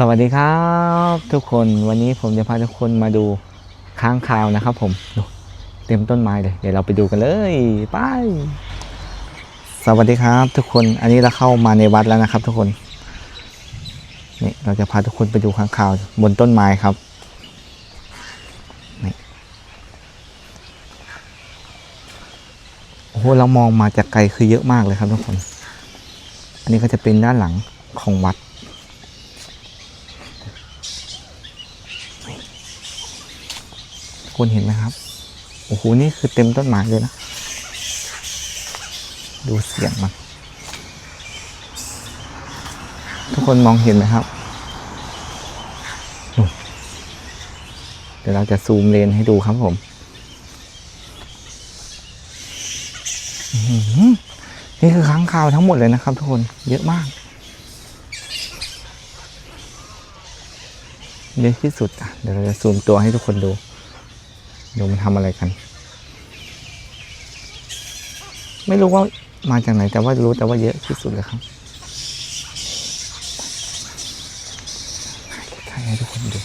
สวัสดีครับทุกคนวันนี้ผมจะพาทุกคนมาดูค้างคาวนะครับ ผมเต็มต้นไม้เลยเดี๋ยวเราไปดูกันเลยไปสวัสดีครับ ทุกคนอันนี้เราเข้ามาในวัดแล้วนะครับ ทุกคนนี่เราจะพาทุกคนไปดูค้างคาวบนต้นไม้ครับนี่โอ้โหเรามองมาจากไกลคือเยอะมากเลยครับทุกคน อันนี้ก็จะเป็นด้านหลังของวัด คุณเห็นไหมครับ โอ้โห นี่คือเต็มต้นไม้เลยนะ ดูเสียงมัน ทุกคนมองเห็นไหมครับ เดี๋ยวเราจะซูมเลนให้ดูครับผมอื้อหือนี่คือค้างคาวทั้งหมดเลยนะครับ ทุกคนเยอะมากเยอะที่สุดอะเดี๋ยวเราจะซูมตัวให้ทุกคนดู ดูมันทำอะไรกัน ไม่รู้ว่ามาจากไหนแต่ว่ารู้แต่ว่าเยอะที่สุดเลยครับใกล้ๆให้ทุกคนดู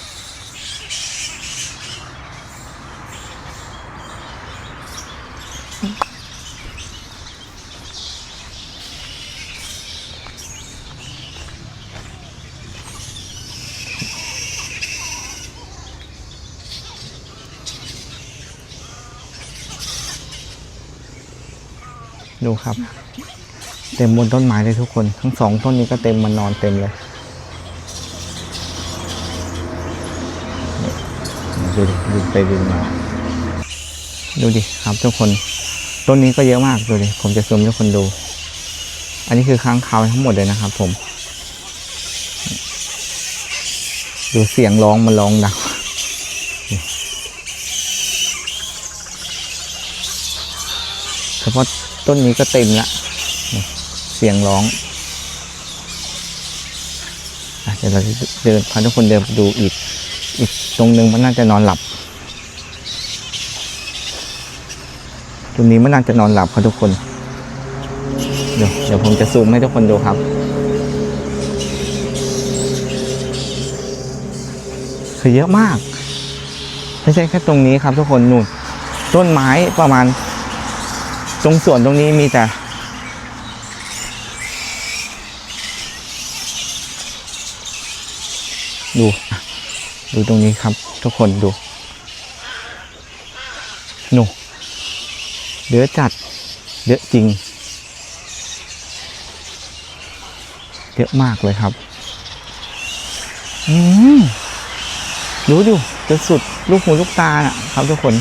ดูครับ เต็มบนต้นไม้เลยทุกคน ทั้งสองต้นนี้ก็เต็มมันนอนเต็มเลยดูดิดูไปดูมา ดูดิครับทุกคน ต้นนี้ก็เยอะมากดูดิ ผมจะซูมทุกคนดู อันนี้คือค้างคาวทั้งหมดเลยนะครับ ผม ดูเสียงร้องมันร้องดังเฉพาะ ต้นนี้ก็เต็มละเสียงร้องอะเดี๋ยวเราเดินพาทุกคนเดินดูอีก อีกตรงนึงมันน่าจะนอนหลับตรงนี้มันน่าจะนอนหลับครับทุกคนเดี๋ยวเดี๋ยวผมจะซูมให้ทุกคนดูครับ คือเยอะมาก ไม่ใช่แค่ตรงนี้ครับทุกคนนู่นต้นไม้ประมาณ ตรงส่วนตรงนี้มีแต่ ดู ดูตรงนี้ครับ ทุกคนดูหนูเยอจัดเยอะจริง เยอะมากเลยครับ อืมดูดูจนสุดลูกหูลูกตาน่ะ ครับทุกคน